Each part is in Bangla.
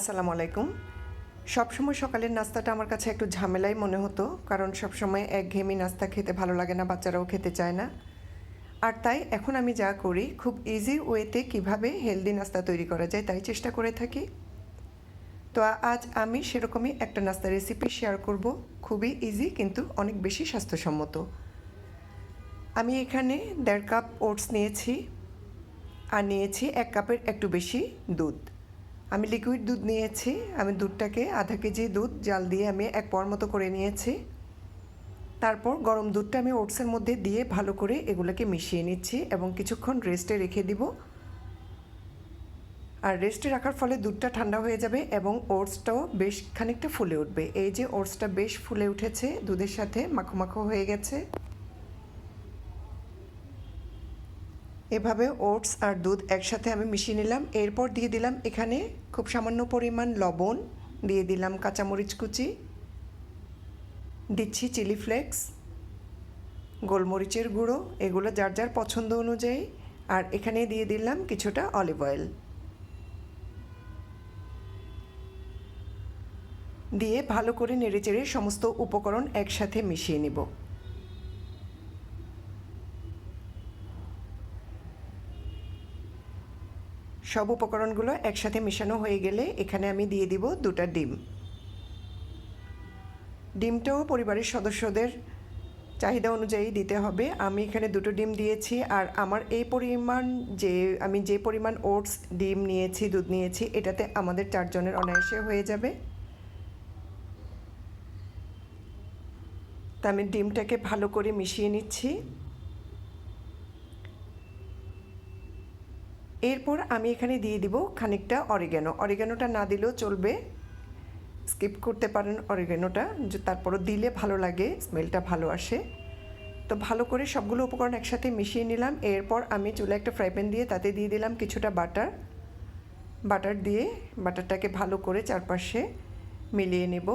আসসালামু আলাইকুম। সবসময় সকালের নাস্তাটা আমার কাছে একটু ঝামেলাই মনে হতো, কারণ সবসময় একঘেয়েমি নাস্তা খেতে ভালো লাগে না, বাচ্চারাও খেতে চায় না। আর তাই এখন আমি যা করি, খুব ইজি ওয়েতে কীভাবে হেলদি নাস্তা তৈরি করা যায় তাই চেষ্টা করে থাকি। তো আজ আমি সেরকমই একটা নাস্তা রেসিপি শেয়ার করব, খুবই ইজি কিন্তু অনেক বেশি স্বাস্থ্যসম্মত। আমি এখানে দেড় কাপ ওটস নিয়েছি, আর নিয়েছি এক কাপের একটু বেশি দুধ। আমি লিকুইড দুধ নিয়েছি, আমি দুধটাকে আধা কেজি দুধ জাল দিয়ে আমি এক পর মতো করে নিয়েছি। তারপর গরম দুধটা আমি ওটসের মধ্যে দিয়ে ভালো করে এগুলোকে মিশিয়ে নিচ্ছি এবং কিছুক্ষণ রেস্টে রেখে দিব। আর রেস্টে রাখার ফলে দুধটা ঠান্ডা হয়ে যাবে এবং ওটসটাও বেশ খানিকটা ফুলে উঠবে। এই যে ওটসটা বেশ ফুলে উঠেছে, দুধের সাথে মাখো মাখো হয়ে গেছে। এভাবে ওটস আর দুধ একসাথে আমি মিশিয়ে নিলাম। এরপর দিয়ে দিলাম এখানে খুব সামান্য পরিমাণ লবণ, দিয়ে দিলাম কাঁচামরিচ কুচি, দিচ্ছি চিলি ফ্লেক্স, গোলমরিচের গুঁড়ো, এগুলো যার যার পছন্দ অনুযায়ী। আর এখানে দিয়ে দিলাম কিছুটা অলিভ অয়েল। দিয়ে ভালো করে নেড়েচেড়ে সমস্ত উপকরণ একসাথে মিশিয়ে নিব। সব উপকরণগুলো একসাথে মেশানো হয়ে গেলে এখানে আমি দিয়ে দিব দুটা ডিম। ডিমটাও পরিবারের সদস্যদের চাহিদা অনুযায়ী দিতে হবে। আমি এখানে দুটো ডিম দিয়েছি আর আমার এই পরিমাণ যে, আমি যে পরিমাণ ওটস, ডিম নিয়েছি, দুধ নিয়েছি, এটাতে আমাদের চারজনের অনায়াসে হয়ে যাবে। তা আমি ডিমটাকে ভালো করে মিশিয়ে নিচ্ছি। এরপর আমি এখানে দিয়ে দিব খানিকটা অরিগ্যানো অরিগ্যানোটা না দিলেও চলবে। স্কিপ করতে পারেন অরিগ্যানোটা তারপরও দিলে ভালো লাগে স্মেলটা ভালো আসে। তো ভালো করে সবগুলো উপকরণ একসাথে মিশিয়ে নিলাম। এরপর আমি চুলে একটা ফ্রাই প্যান দিয়ে তাতে দিয়ে দিলাম কিছুটা বাটার বাটার দিয়ে বাটারটাকে ভালো করে চারপাশে মিলিয়ে নেব।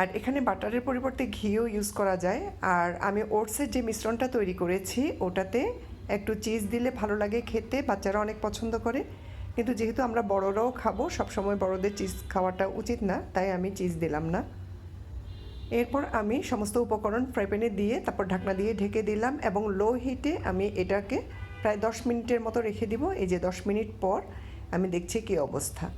আর এখানে বাটারের পরিবর্তে ঘিও ইউজ করা যায়। আর আমি ওটসের যে মিশ্রণটা তৈরি করেছি, ওটাতে একটু চিজ দিলে ভালো লাগে খেতে, বাচ্চারা অনেক পছন্দ করে। কিন্তু যেহেতু আমরা বড়রাও খাব, সবসময় বড়দের চিজ খাওয়াটা উচিত না, তাই আমি চিজ দিলাম না। এরপর আমি সমস্ত উপকরণ ফ্রাই প্যানে দিয়ে, তারপর ঢাকনা দিয়ে ঢেকে দিলাম এবং লো হিটে আমি এটাকে প্রায় দশ মিনিটের মতো রেখে দিব। এই যে দশ মিনিট পর আমি দেখছি কী অবস্থা।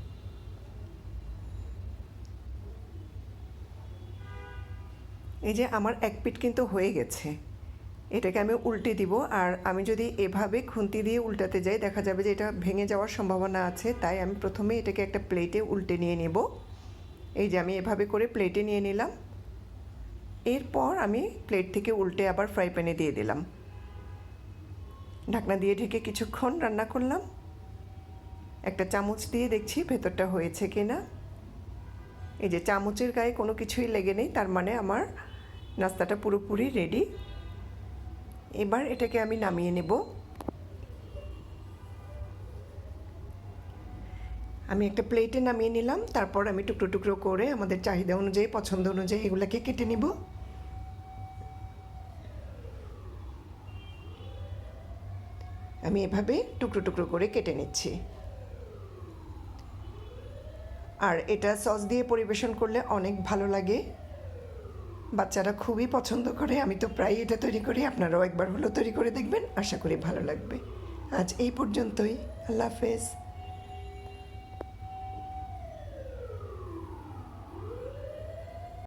এই যে আমার এক পিট কিন্তু হয়ে গেছে। এটাকে আমি উল্টে দিব। আর আমি যদি এভাবে খুন্তি দিয়ে উল্টাতে যাই, দেখা যাবে যে এটা ভেঙে যাওয়ার সম্ভাবনা আছে। তাই আমি প্রথমে এটাকে একটা প্লেটে উল্টে নিয়ে নেব। এই যে আমি এভাবে করে প্লেটে নিয়ে নিলাম। এরপর আমি প্লেট থেকে উল্টে আবার ফ্রাই প্যানে দিয়ে দিলাম। ঢাকনা দিয়ে ঢেকে কিছুক্ষণ রান্না করলাম। একটা চামচ দিয়ে দেখছি ভেতরটা হয়েছে কি না এই যে চামচের গায়ে কোনো কিছুই লেগে নেই, তার মানে আমার নাস্তাটা পুরোপুরি রেডি। এবার এটাকে আমি নামিয়ে নেব। আমি একটা প্লেটে নামিয়ে নিলাম, তারপর আমি টুকরো টুকরো করে আমাদের চাহিদা অনুযায়ী, পছন্দ অনুযায়ী এগুলোকে কেটে নিব। আমি এভাবে টুকরো টুকরো করে কেটে নিচ্ছি। আর এটা সস দিয়ে পরিবেশন করলে অনেক ভালো লাগে। বাচ্চারা খুবই পছন্দ করে, আমি তো প্রায় এটা তৈরি করি, আপনারাও একবার হলো তৈরি করে দেখবেন, আশা করি ভালো লাগবে। আজ এই পর্যন্তই, আল্লাহ হাফেজ।